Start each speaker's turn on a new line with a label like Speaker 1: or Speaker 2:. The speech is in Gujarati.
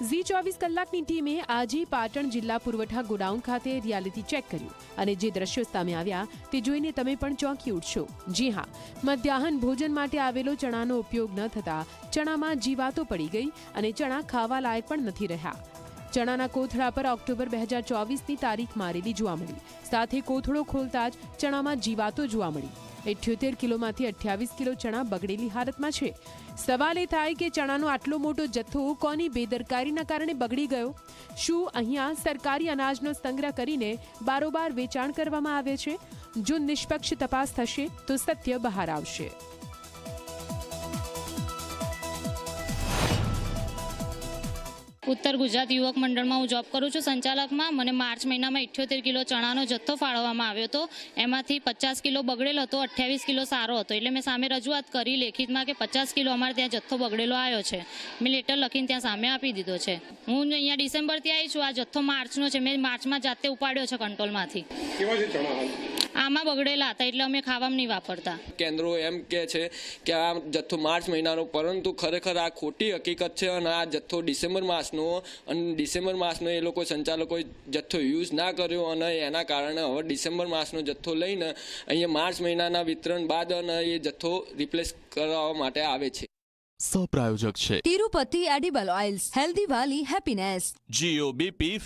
Speaker 1: ઝી ચોવીસ કલાકની ટીમે આજે પાટણ જિલ્લા પુરવઠા ગોડાઉન ખાતે રિયાલિટી ચેક કર્યું અને જે દ્રશ્યો સામે આવ્યા તે જોઈને તમે પણ ચોંકી ઉઠશો. જી હા, મધ્યાહન ભોજન માટે આવેલો ચણાનો ઉપયોગ ન થતા ચણામાં જીવાતો પડી ગઈ અને ચણા ખાવા લાયક પણ નથી રહ્યા. ચણાના કોથળા પર ઓક્ટોબર બે હજાર ચોવીસની તારીખ મારેલી જોવા મળી. સાથે કોથળો ખોલતા જ ચણામાં જીવાતો જોવા મળી. ઇઠ્યોતેર કિલોમાંથી અઠ્યાવીસ કિલો ચણા બગડેલી હાલતમાં છે. સવાલ એ થાય કે ચણાનો આટલો મોટો જથ્થો કોની બેદરકારીના કારણે બગડી ગયો? શું અહીંયા સરકારી અનાજનો સંગ્રહ કરીને બારોબાર વેચાણ કરવામાં આવે છે? જો નિષ્પક્ષ તપાસ થશે, તો સત્ય બહાર આવશે.
Speaker 2: ઉત્તર ગુજરાત યુવક મંડળમાં હું જોબ કરું છું. સંચાલકમાં મને માર્ચ મહિનામાં ઇઠ્યોતેર કિલો ચણાનો જથ્થો ફાળવવામાં આવ્યો હતો. એમાંથી પચાસ કિલો બગડેલો હતો અઠ્યાવીસ કિલો સારો હતો. એટલે મેં સામે રજૂઆત કરી લેખિતમાં કે પચાસ કિલો અમારે ત્યાં જથ્થો બગડેલો આવ્યો છે. મેં લેટર લખીને ત્યાં સામે આપી દીધો છે. હું અહીંયા ડિસેમ્બરથી આવી છું. આ જથ્થો માર્ચનો છે. મેં માર્ચમાં જાતે ઉપાડ્યો છે કંટ્રોલમાંથી.
Speaker 3: કેવા છે ચણા હાલ?
Speaker 2: આમાં બગડેલા હતા એટલે અમે ખાવામાં નહીં વાપરતા.
Speaker 4: કેન્દ્રો એમ કે છે કે આ જથ્થો માર્ચ મહિનાનો પરંતુ ખરેખર આ ખોટી હકીકત છે અને આ જથ્થો ડિસેમ્બર માસનો અને ડિસેમ્બર માસનો એ લોકો સંચાલકોએ જથ્થો યુઝ ના કર્યો અને એના કારણે હવે ડિસેમ્બર માસનો જથ્થો લઈને અહીંયા માર્ચ મહિનાના વિતરણ બાદ અને એ જથ્થો રિપ્લેસ કરાવવા માટે આવે છે.
Speaker 5: સહપ્રાયોજક છે.
Speaker 6: તિરુપતિ એડિબલ ઓઇલ્સ હેલ્ધી વાલી હેપીનેસ
Speaker 5: જીઓ બીપી